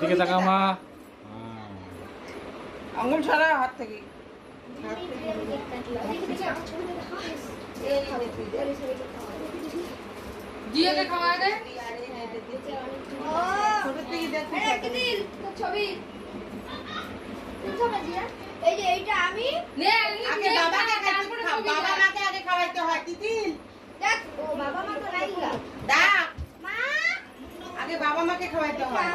এদিকে তাকা মা। আঙুল ছাড়া হাত থেকে। জিয়াকে খাওয়া দে। ছোট থেকে দেখতে ছবি। এই যে এইটা আমি। নে আগে বাবাকে খাইতে বাবা মাকে আগে খাওয়াইতে হয় তিতিল। দেখ ও বাবা মা তো নাই মা আগে বাবা মাকে খাওয়াইতে হয়।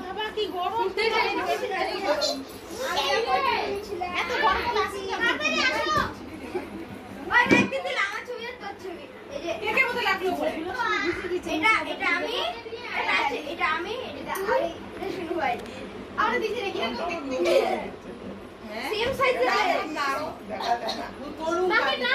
বাবা কি গরম? এত হয়। সেম সাইজের না মানে না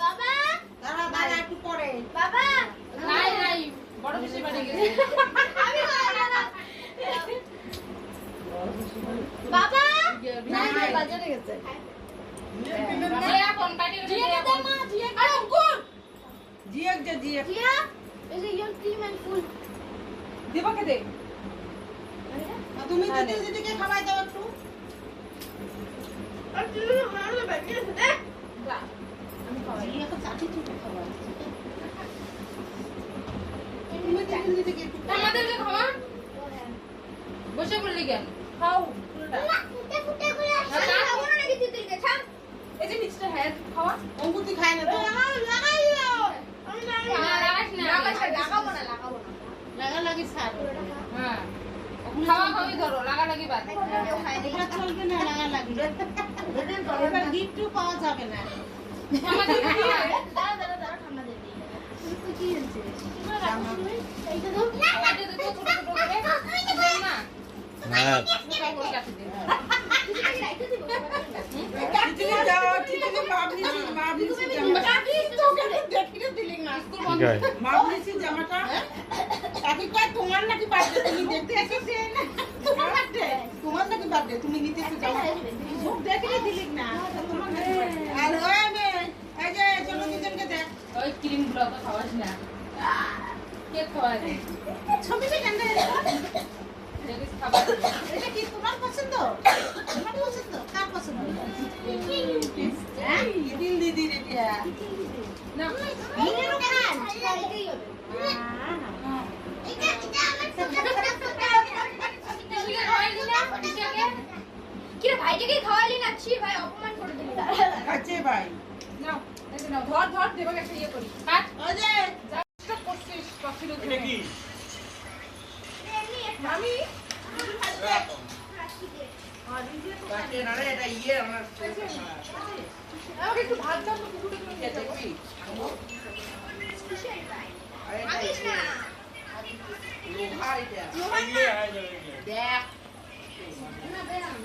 বাবা দাঁড়া একটু পরে। বাবা। নাই নাই বড় বেশি বাড়ি গেছে আমি বাবা নাই বাজারে গেছে। জিয়া কোন কাটি গেছে জিয়া কোন আরে অঙ্কুর! জিয়াক যে জিয়াক জিয়া এই যে ইয়র ক্রিম এন্ড ফুল দিবাকে দে। তুমি দিদি দিদিকে খাওয়াই দাও একটু। আর তুমি ভালো ব্যাগে দে। জিয়াকে চাটি চুপে খাওয়াই তুমি দিদি দিদিকে একটু আমাদেরকে খাওয়া বসে পড়লি কেন? খাও না ফুটে ফুটে করে আসছে খাব না নাকি তুই তুই খাম এই যে নিচটা হ্যাঁ খাওয়া অঙ্কুতি খায় না তো লাগাই দাও আমি না না, লাগাস না। লাগাবো না লাগাবো না। লাগা লাগি ছাড় হ্যাঁ খাওয়া খাওয়াই ধরো লাগা লাগি বাদ। না এটা চলবে না লাগা লাগি এবার গিফটও পাওয়া যাবে না। আমাদের খাওয়া দাঁড়া দাঁড়া দাঁড়া ঠান্ডা দিয়ে কি তুমি? এইটা দাও। কাটে দে ছোট ছোট করে। না হ্যাঁ। মোটা করে কাটে দে তুমি কি রাইতে দিব তোমার নাকি বার্থডে তুমি দেখতে এসেছে না। তোমার বার্থডে তোমার নাকি বার্থডে তুমি নিতে এসে জামা মুখ দেখিয়ে দিলি না। তোমার নাকি। আর ওই মেয়ে এই যে চলো দুজনকে দেখ। ওই ক্রিমগুলো তো খাওয়াস না। কে খাওয়া দে ছবিটা কেন খাবার। এটা কি তোমার পছন্দ কার পছন্দ হ্যাঁ দিদি দিদি রেডিয়া না দিদির কেন এইটাই হবে এটা এটা আমার টিকে খাওয়াইলি না টিকে কি খাওয়ালি না ছি ভাই অপমান করে দিলি। কাছে ভাই। নাও এই নাও ধর ধর দেবাকে একটা ইয়ে করি। কাট। ওই যে যা করছিস পাখির উপরে আমি আমাকে একটু ভাত দাও তো কুকুরটা করে দিয়ে যাব? আনিস না। দেখ। না বেরাম